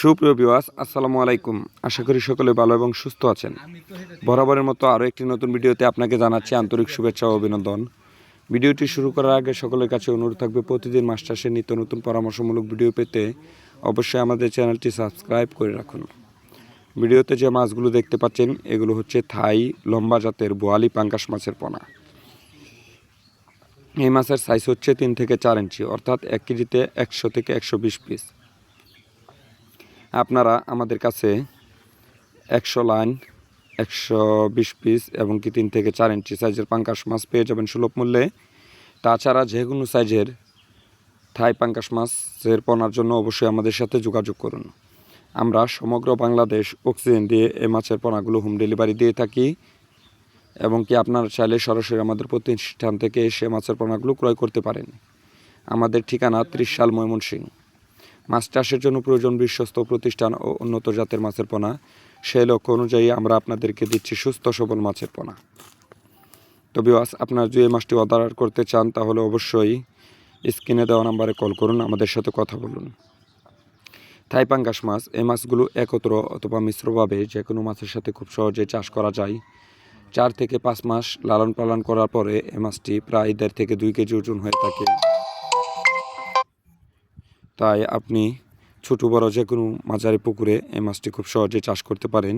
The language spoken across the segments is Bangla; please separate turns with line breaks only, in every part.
সুপ্রিয় বিওয়াস আসসালামু আলাইকুম। আশা করি সকলে ভালো এবং সুস্থ আছেন। বরাবরের মতো আরও একটি নতুন ভিডিওতে আপনাকে জানাচ্ছি আন্তরিক শুভেচ্ছা ও অভিনন্দন। ভিডিওটি শুরু করার আগে সকলের কাছে অনুরোধ থাকবে, প্রতিদিন মাস চাষের নিত্য নতুন পরামর্শমূলক ভিডিও পেতে অবশ্যই আমাদের চ্যানেলটি সাবস্ক্রাইব করে রাখুন। ভিডিওতে যে মাছগুলো দেখতে পাচ্ছেন, এগুলো হচ্ছে থাই লম্বা জাতের বোয়ালি পাঙ্কাশ মাছের পোনা। এই মাছের সাইজ হচ্ছে তিন থেকে চার ইঞ্চি, অর্থাৎ এক কেজিতে একশো থেকে একশো বিশ পিস আপনারা আমাদের কাছে একশো লাইন, একশো বিশ পিস এবং কি তিন থেকে চার ইঞ্চি সাইজের পাঙ্কাশ মাছ পেয়ে যাবেন সুলভ মূল্যে। তাছাড়া যে কোনো সাইজের থাই পাঙ্কাশ মাছের পনার জন্য অবশ্যই আমাদের সাথে যোগাযোগ করুন। আমরা সমগ্র বাংলাদেশ অক্সিজেন দিয়ে এ মাছের পোনাগুলো হোম ডেলিভারি দিয়ে থাকি এবং কি আপনারা চাইলে সরাসরি আমাদের প্রতিষ্ঠান থেকে এসে মাছের পোনাগুলো ক্রয় করতে পারেন। আমাদের ঠিকানা ত্রিশ সাল ময়মনসিংহ। মাছ চাষের জন্য প্রয়োজন বিশ্বস্ত প্রতিষ্ঠান ও উন্নত জাতের মাছের পোনা। সেই লক্ষ্য অনুযায়ী আমরা আপনাদেরকে দিচ্ছি সুস্থ সবল মাছের পোনা। তো বিওয়াস আপনারা যদি এই মাছটি অর্ডার করতে চান, তাহলে অবশ্যই স্ক্রিনে দেওয়া নাম্বারে কল করুন, আমাদের সাথে কথা বলুন। থাই পাঙ্গাস মাছ, এই মাছগুলো একত্র অথবা মিশ্রভাবে যে কোনো মাছের সাথে খুব সহজে চাষ করা যায়। চার থেকে পাঁচ মাস লালন পালন করার পরে এ মাছটি প্রায় দেড় থেকে দুই কেজি ওজন হয়ে থাকে। তাই আপনি ছোটো, বড় যে কোনো মাঝারি পুকুরে এই মাছটি খুব সহজে চাষ করতে পারেন।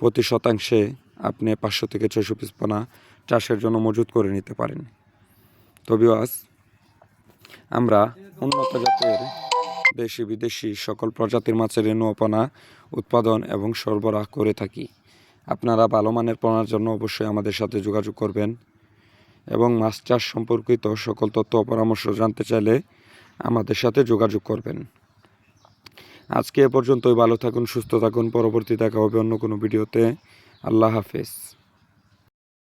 প্রতি শতাংশে আপনি পাঁচশো থেকে ছয়শো পিস পোনা চাষের জন্য মজুত করে নিতে পারেন। তবে আজ আমরা উন্নত জাতের দেশি, বিদেশি সকল প্রজাতির মাছের রেণুপনা উৎপাদন এবং সরবরাহ করে থাকি। আপনারা ভালো মানের পোনার জন্য অবশ্যই আমাদের সাথে যোগাযোগ করবেন এবং মাছ চাষ সম্পর্কিত সকল তথ্য পরামর্শ জানতে চাইলে আমাদের সাথে যোগাযোগ করবেন। আজকে এ পর্যন্তই, ভালো থাকুন, সুস্থ থাকুন, পরবর্তী দেখা হবে অন্য কোনো ভিডিওতে। আল্লাহ হাফেজ।